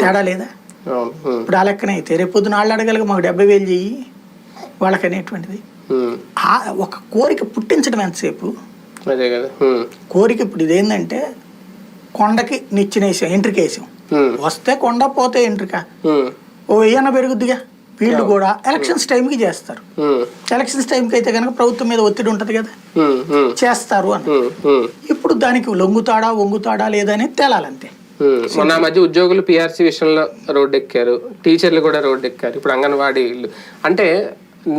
తేడా లేదా? ఇప్పుడు ఆ లెక్కన అయితే రేపు పొద్దున వాళ్ళు అడగలిగి మాకు డెబ్బై వేలు చెయ్యి వాళ్ళకి అనేటువంటిది. ఉమ్, ఆ ఒక కోరిక పుట్టించడం ఎంతసేపు? అదే కదా. ఉమ్, కోరిక ఇప్పుడు ఇదేంటంటే కొండకి నిచ్చినేసాం ఎంట్రిక వేసాం. వస్తే కొండ పోతే ఎంట్రిక. ఓ వెయ్యన్న పెరుగుద్దిగా? వీళ్ళు కూడా ఎలక్షన్స్ టైంకి చేస్తారు. ఎలక్షన్స్ టైంకి అయితే కనుక ప్రభుత్వం మీద ఒత్తిడి ఉంటుంది కదా? చేస్తారు అని. ఇప్పుడు దానికి లొంగుతాడా వంగుతాడా లేదా అనేది తేలాలంతే. మొన్న మధ్య ఉద్యోగులు పిఆర్సీ విషయంలో రోడ్డు ఎక్కారు టీచర్లు కూడా రోడ్డు ఎక్కారు ఇప్పుడు అంగన్వాడీ అంటే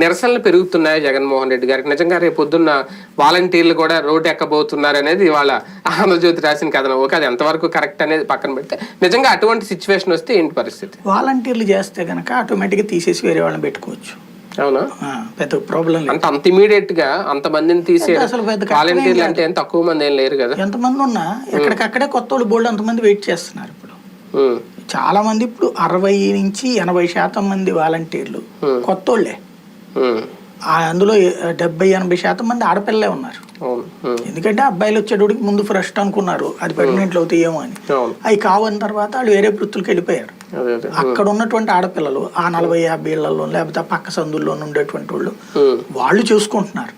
నిరసనలు పెరుగుతున్నాయి జగన్మోహన్ రెడ్డి గారికి. నిజంగా రేపు పొద్దున్న వాలంటీర్లు కూడా రోడ్డు ఎక్కబోతున్నారు అనేది ఇవాళ ఆంధ్రజ్యోతి రాసిన కథనం. ఓకే అది ఎంతవరకు కరెక్ట్ అనేది పక్కన పెడితే. నిజంగా అటువంటి సిచ్యువేషన్ వస్తే ఏంటి పరిస్థితి? వాలంటీర్లు చేస్తే కనుక ఆటోమేటిక్గా తీసేసి వేరే వాళ్ళని పెట్టుకోవచ్చు. అవునా? పెద్ద ప్రాబ్లం అంటే అంత ఇమీడియట్గా అంత మందిని తీసే అసలు పెద్ద వాలంటీర్లు. అంటే ఏం తక్కువ మంది ఏం లేరు కదా. ఎంతమంది ఉన్నా ఎక్కడికక్కడే కొత్త వాళ్ళు బోల్డ్ అంతమంది వెయిట్ చేస్తున్నారు ఇప్పుడు. చాలా మంది ఇప్పుడు అరవై నుంచి ఎనభై శాతం మంది వాలంటీర్లు కొత్త వాళ్ళే అందులో డెబ్బై ఎనభై శాతం మంది ఆడపిల్లలే ఉన్నారు. ఎందుకంటే అబ్బాయిలు వచ్చేటోడికి ముందు ఫ్రెస్ట్ అనుకున్నారు. అది ప్రెగ్నెంట్లు అవుతాయేమో అని. అవును. అవి కావని తర్వాత వాళ్ళు వేరే వృత్తులకు వెళ్ళిపోయారు. అక్కడ ఉన్నటువంటి ఆడపిల్లలు ఆ నలభై యాభై ఏళ్ళలో లేకపోతే పక్క సందుల్లో ఉండేటువంటి వాళ్ళు వాళ్ళు చూసుకుంటున్నారు.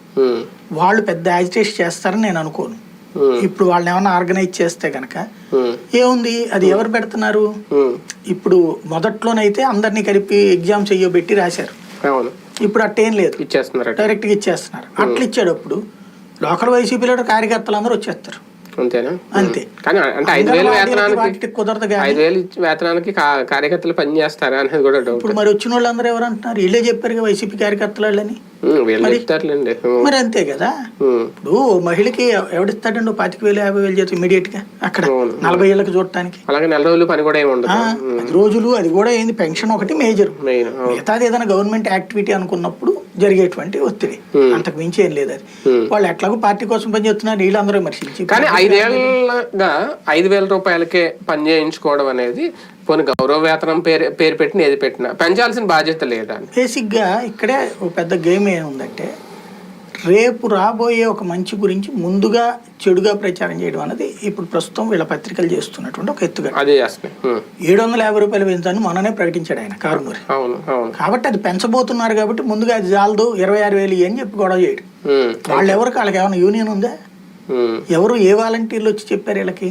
వాళ్ళు పెద్ద యాజిటేషన్ చేస్తారని నేను అనుకోను. ఇప్పుడు వాళ్ళని ఏమైనా ఆర్గనైజ్ చేస్తే గనక ఏముంది? అది ఎవరు పెడుతున్నారు? ఇప్పుడు మొదట్లోనైతే అందరినీ కలిపి ఎగ్జామ్స్ అయ్యో పెట్టి రాశారు ఇప్పుడు అట్టేం లేదు. ఇచ్చేస్తున్నారట. డైరెక్ట్గా ఇచ్చేస్తున్నారు. అట్లా ఇచ్చేటప్పుడు లోకల్ వైసీపీలో కార్యకర్తలు అందరూ వచ్చేస్తారు. అంతేనా? అంతే. కానీ అంటే ఐదు వేల వేతనానికి కుదరదు ఐదు వేలు వేతనానికి కార్యకర్తలు పని చేస్తారా అనేది కూడా డౌట్ ఇప్పుడు మరి వచ్చిన వాళ్ళందరూ ఎవరు అంటున్నారు వీళ్ళే చెప్పారు వైసీపీ కార్యకర్తలు వాళ్ళని వీళ్ళు మరి అంతే కదా? ఇప్పుడు మహిళకి ఎవడిస్తాడండి? పాతిక వేలు యాభై వేలు చేతి ఇమీడియట్గా అక్కడ. నలభై ఏళ్ళకి చూడటానికి. అలాగే నెల రోజులు పని కూడా ఏమి పది రోజులు అది కూడా ఏంది? పెన్షన్ ఒకటి మేజర్. మిగతాది ఏదైనా గవర్నమెంట్ యాక్టివిటీ అనుకున్నప్పుడు జరిగేటువంటి ఒత్తిడి. అంతకు మించి ఏం లేదు అది. వాళ్ళు ఎట్లాగో పార్టీ కోసం పనిచేస్తున్నారు వీళ్ళందరూ విమర్శించి కానీ ఐదేళ్ళగా ఐదు వేల రూపాయలకే పని చేయించుకోవడం అనేది పోనీ గౌరవ వేతనం పేరు పేరు పెట్టిన ఏది పెట్టినా పెంచాల్సిన బాధ్యత లేదా అని బేసిక్గా ఇక్కడే ఒక పెద్ద గేమ్ ఏముందంటే రేపు రాబోయే ఒక మంచి గురించి ముందుగా చెడుగా ప్రచారం చేయడం అనేది ఇప్పుడు ప్రస్తుతం వీళ్ళ పత్రికలు చేస్తున్నటువంటి ఒక ఉమ్, ఏడు వందల యాభై రూపాయలు పెంచాలని మొన్ననే ప్రకటించాడు ఆయన కారుమూరి కాబట్టి అది పెంచబోతున్నారు కాబట్టి ముందుగా అది చాలదు ఇరవై ఆరు వేలు అని చెప్పి గొడవ చేయడు. వాళ్ళు ఎవరికి వాళ్ళకి ఏమైనా యూనియన్ ఉందా? ఎవరు ఏ వాలంటీర్లు వచ్చి చెప్పారు వీళ్ళకి.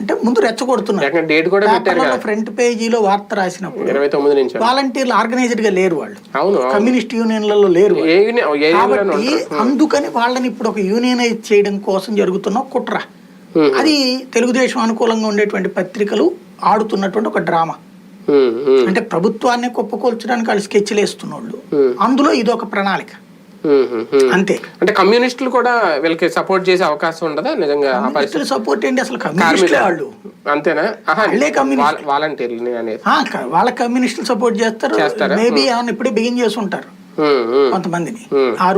అంటే ముందు రెచ్చగొడుతున్నారు. డేట్ కూడా పెట్టారు ఫ్రంట్ పేజీలో వార్త రాసినప్పుడు ఇరవై తొమ్మిది నుంచి వాలంటీర్లు ఆర్గనైజ్డ్గా లేరు వాళ్ళు. అవును. కమ్యూనిస్ట్ యూనియన్లలో లేరు కాబట్టి ఉంటారు. అందుకని వాళ్ళని ఇప్పుడు ఒక యూనియనైజ్ చేయడం కోసం జరుగుతున్న కుట్ర. ఉమ్, అది తెలుగుదేశం అనుకూలంగా ఉండేటువంటి పత్రికలు ఆడుతున్నటువంటి ఒక డ్రామా. అంటే ప్రభుత్వాన్ని కుప్పకూల్చడానికి వాళ్ళు స్కెచ్లు వేస్తున్నోళ్ళు. Hmm. అందులో ఇది ఒక ప్రణాళిక. అంతే. అంటే కమ్యూనిస్టులు కూడా వీళ్ళకి సపోర్ట్ చేసే అవకాశం ఉండదా? నిజంగా ఆ సపోర్ట్ ఏంటి? అసలు కమ్యూనిస్టులే వాళ్ళు. అంతేనా? వాలంటీర్లు ఆ, వాళ్ళ కమ్యూనిస్టులు సపోర్ట్ చేస్తారు? మేబీ ఏమన్నా ఇప్పుడే బిగిన్ చేసి ఉంటారు. కొంతమందిని. ఆరు